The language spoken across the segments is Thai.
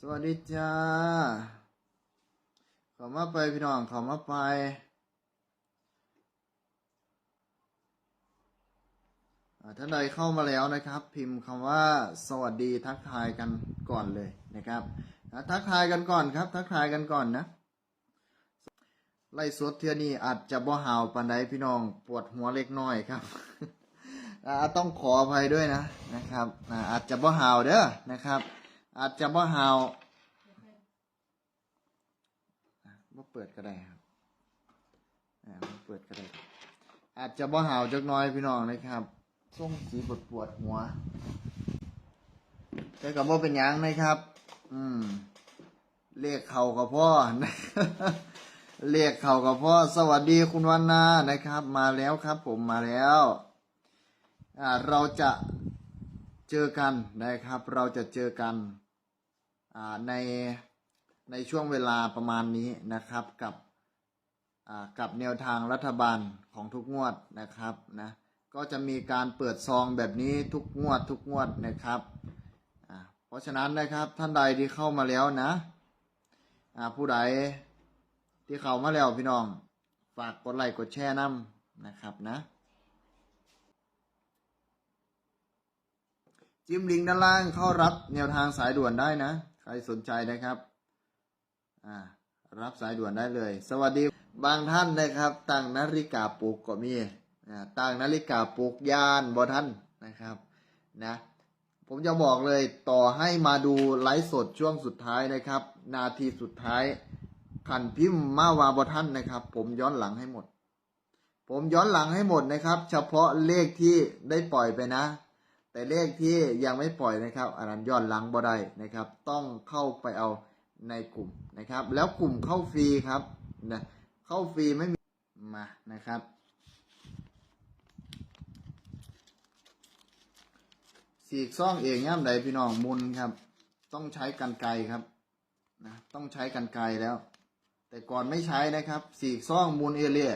สวัสดีจ้าขอมาไปพี่น้องขอมาไปอ่าท่านใดเข้ามาแล้วนะครับ พิมพ์คำว่าสวัสดีทักทายกันก่อนเลยนะครับ ทักทายกันก่อนครับ ทักทายกันก่อนนะ ไล่สดเทือนี้อาจจะบ่หาวปันใดพี่น้องปวดหัวเล็กน้อยครับอต้องขออภัยด้วยนะนะครับอาอาจจะบ่หาวเด้อนะครับ อาจจะบ่หาวอะบ่เปิดก็ได้ครับอ่าบ่เปิดก็ได้ อาจจะบ่หาวจักน้อยพี่น้องนะครับส่งสีปวดปวดหัวแต่ก็บ่เป็นยังนะครับ อืมเรียกเขากับพ่อเรียกเขากับพ่อ สวัสดีคุณวันนานะครับ มาแล้วครับ ผมมาแล้ว อ่าเราจะเจอกันนะครับ เราจะเจอกัน ในในช่วงเวลาประมาณนี้นะครับกับกับแนวทางรัฐบาลของทุกงวดนะครับนะก็จะมีการเปิดซองแบบนี้ทุกงวดทุกงวดนะครับเพราะฉะนั้นนะครับท่านใดที่เข้ามาแล้วนะผู้ใดที่เข้ามาแล้วพี่น้องฝากกดไลค์กดแชร์น้ำนะครับนะจิ้มลิงก์ด้านล่างเข้ารับแนวทางสายด่วนได้นะ ครสนใจนะครับรับสายด่วนได้เลย สวัสดีบางท่านนะครับ ตั้งนาฬิกาปลุกก็มีตั้งนาฬิกาปลุกยานบอท่านนะครับนะผมจะบอกเลยต่อให้มาดูไลฟ์สดช่วงสุดท้ายนะครับ นาทีสุดท้ายขันพิมพ์มาวาบอท่านนะครับ ผมย้อนหลังให้หมด ผมย้อนหลังให้หมดนะครับ เฉพาะเลขที่ได้ปล่อยไปนะ แต่เลขที่ยังไม่ปล่อยนะครับอันนั้นย้อนหลังบ่ได้นะครับ ต้องเข้าไปเอาในกลุ่มนะครับ แล้วกลุ่มเข้าฟรีครับนะเข้าฟรีไม่มีมานะครับ สีกซ่องเองย่ำใดพี่น้องมุนครับ ต้องใช้กันไกรครับนะต้องใช้กันไกรแล้ว แต่ก่อนไม่ใช้นะครับ สีกซ่องมูลเอเลีย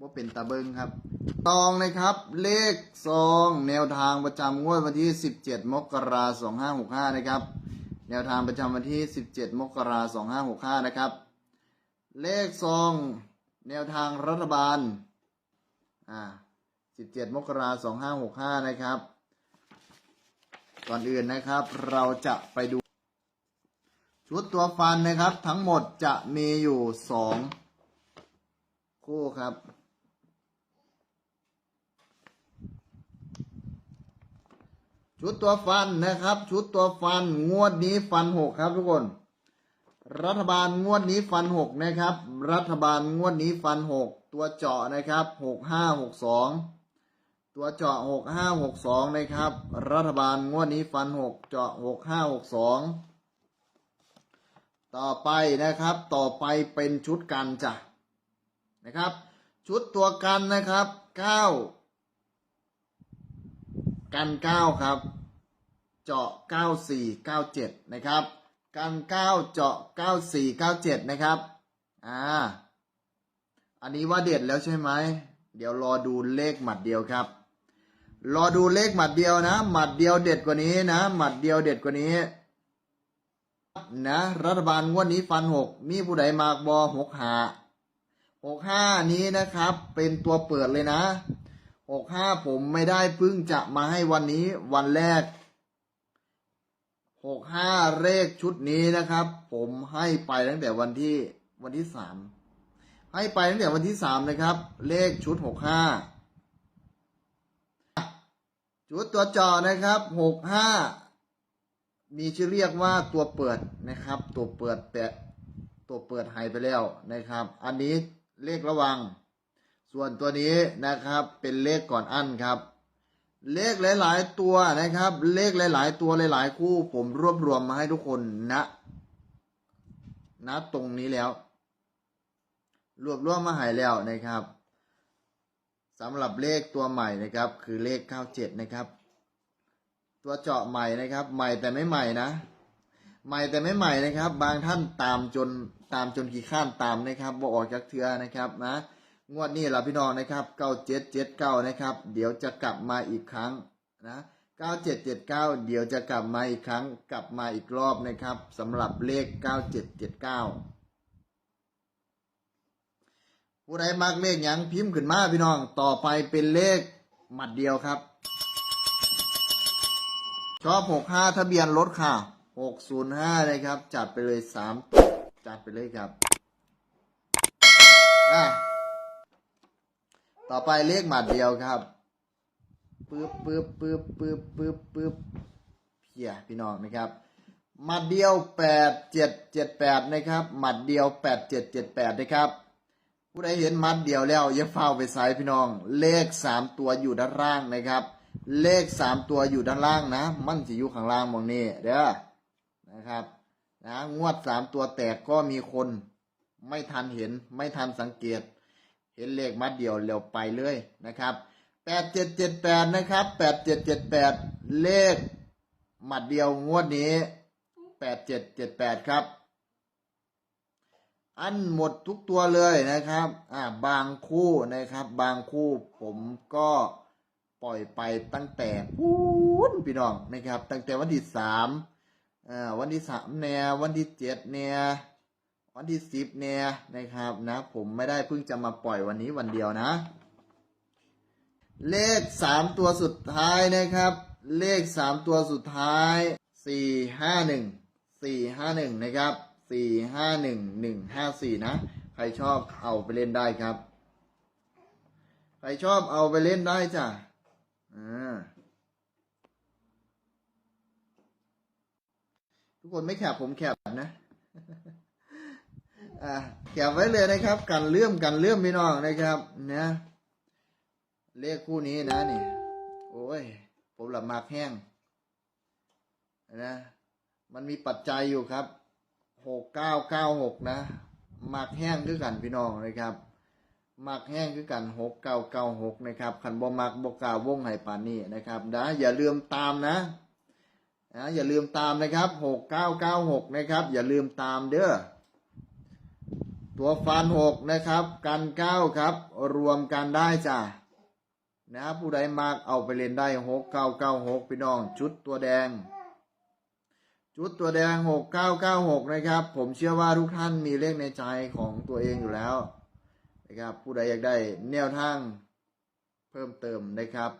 ว่าเป็นตะเบิงครับ ตองนะครับ เลขซองแนวทางประจำงวดวันที่ 17 มกราคม2565 นะครับ แนวทางประจำวันที่ 17 มกราคม2565 นะครับ เลขซองแนวทางรัฐบาล อ่า 17 มกราคม2565 นะครับ ก่อนอื่นนะครับ เราจะไปดู ชุดตัวฟันนะครับ ทั้งหมดจะมีอยู่สองคู่ครับ ชุดตัวฟันนะครับ ชุดตัวฟันงวดนี้ฟันหกครับทุกคน รัฐบาลงวดนี้ฟันหกนะครับ รัฐบาลงวดนี้ฟันหกตัวเจาะนะครับหกห้าหกสองตัวเจาะหกห้าหกสองนะครับ รัฐบาลงวดนี้ฟันหกเจาะหกห้าหกสองต่อไปนะครับ ต่อไปเป็นชุดกันจ้ะนะครับ ชุดตัวกันนะครับเก้า กันเก้าครับ เจาะเก้าสี่เก้าเจ็ดนะครับ กันเก้าเจาะเก้าสี่เก้าเจ็ดนะครับอ่าอันนี้ว่าเด็ดแล้วใช่ไหมเดี๋ยวรอดูเลขหมัดเดียวครับ รอดูเลขหมัดเดียวนะ หมัดเดียวเด็ดกว่านี้นะ หมัดเดียวเด็ดกว่านี้นะรัฐบาลงวดนี้ฟันหกมีผู้ใดมากบอหกหาหกห้านี้นะครับ เป็นตัวเปิดเลยนะ หกห้าผมไม่ได้เพิ่งจะมาให้วันนี้วันแรกหกห้าเลขชุดนี้นะครับ ผมให้ไปตั้งแต่วันที่วันที่สามให้ไปตั้งแต่วันที่สามนะครับ เลขชุดหกห้าชุดตัวจอนะครับหกห้ามีชื่อเรียกว่าตัวเปิดนะครับ ตัวเปิดแปะตัวเปิดหายไปแล้วนะครับ อันนี้เลขระวัง ส่วนตัวนี้นะครับเป็นเลขก่อนอันครับ เลขหลาย ๆ ตัวนะครับ เลขหลาย ๆ ตัวหลาย ๆ คู่ ผมรวบรวมมาให้ทุกคนณณตรงนี้แล้ว รวบรวมมาให้แล้วนะครับสำหรับเลขตัวใหม่นะครับ คือเลข97นะครับ ตัวเจาะใหม่นะครับ ใหม่แต่ไม่ใหม่นะใหม่แต่ไม่ใหม่นะครับ บางท่านตามจนตามจนกี่ขั้นตามนะครับบ่ออกจากเทือนะครับนะ งวดนี้ล่ะพี่น้องนะครับเก้าเจ็ดเจ็ดเก้านะครับ เดี๋ยวจะกลับมาอีกครั้งนะ9779เดี๋ยวจะกลับมาอีกครั้ง กลับมาอีกรอบนะครับสำหรับเลข9779ผู้ใดมักเลขยังพิมพ์ขึ้นมาพี่น้องต่อไปเป็นเลขหมัดเดียวครับ ชอบ65ทะเบียนรถค่ะ605นะครับ จัดไปเลย3จัดไปเลยครับอะ ต่อไปเลขหมัดเดียวครับปึ๊บปึ๊บปึ๊บปึ๊บปึ๊บปึ๊บเพียพี่น้องนะครับหมัดเดียวแปดเจ็ดเจ็ดแปดนะครับหมัดเดียวแปดเจ็ดเจ็ดแปดนะครับผู้ใดเห็นหมัดเดียวแล้วอย่าเฝ้าไปใส่พี่น้อง เลขสามตัวอยู่ด้านล่างนะครับ เลขสามตัวอยู่ด้านล่างนะ มันจะอยู่ข้างล่างมองนี่เด้อนะครับนะงวดสามตัวแตกก็มีคนไม่ทันเห็นไม่ทันสังเกต เห็นเลขมัดเดียวเร็วไปเลยนะครับแปดเจ็ดเจ็ดแปดนะครับแปดเจ็ดเจ็ดแปดเลขหมัดเดียวงวดนี้แปดเจ็ดเจ็ดแปดครับ อันหมดทุกตัวเลยนะครับอ่าบางคู่นะครับ บางคู่ผมก็ปล่อยไปตั้งแต่พูนพี่น้องนะครับ ตั้งแต่วันที่สามอ่าวันที่สามเนี่ยวันที่เจ็ดเนี่ย วันที่สิบเนี่ยนะครับนะ ผมไม่ได้เพิ่งจะมาปล่อยวันนี้วันเดียวนะ เลขสามตัวสุดท้ายนะครับ เลขสามตัวสุดท้ายสี่ห้าหนึ่งสี่ห้าหนึ่งนะครับสี่ห้าหนึ่งหนึ่งห้าสี่นะ ใครชอบเอาไปเล่นได้ครับ ใครชอบเอาไปเล่นได้จ้ะอ่าทุกคนไม่แคบผมแคบนะ อ่าแคบไว้เลยนะครับ กันเลื่อมกันเลื่อมพี่น้องนะครับนะเลขคู่นี้นะนี่ โอ้ย ผมหลับมากแห้งนะมันมีปัจจัยอยู่ครับหกเก้าเก้าหกนะมากแห้งคือกันพี่น้องนะครับมากแห้งคือกันหกเก้าเก้าหกนะครับขันบ่มักบก้าวงไห้ปานนี้นะครับนะอย่าลืมตามนะนะอย่าลืมตามนะครับหกเก้าเก้าหกนะครับ อย่าลืมตามเด้อ ตัวฟันหกนะครับ กันเก้าครับ รวมกันได้จ้ะนะครับผู้ใดมากเอาไปเล่นได้หกเก้าเก้าหกพี่น้องชุดตัวแดง ชุดตัวแดงหกเก้าเก้าหกนะครับ ผมเชื่อว่าทุกท่านมีเลขในใจของตัวเองอยู่แล้วนะครับผู้ใดอยากได้แนวทางเพิ่มเติมนะครับ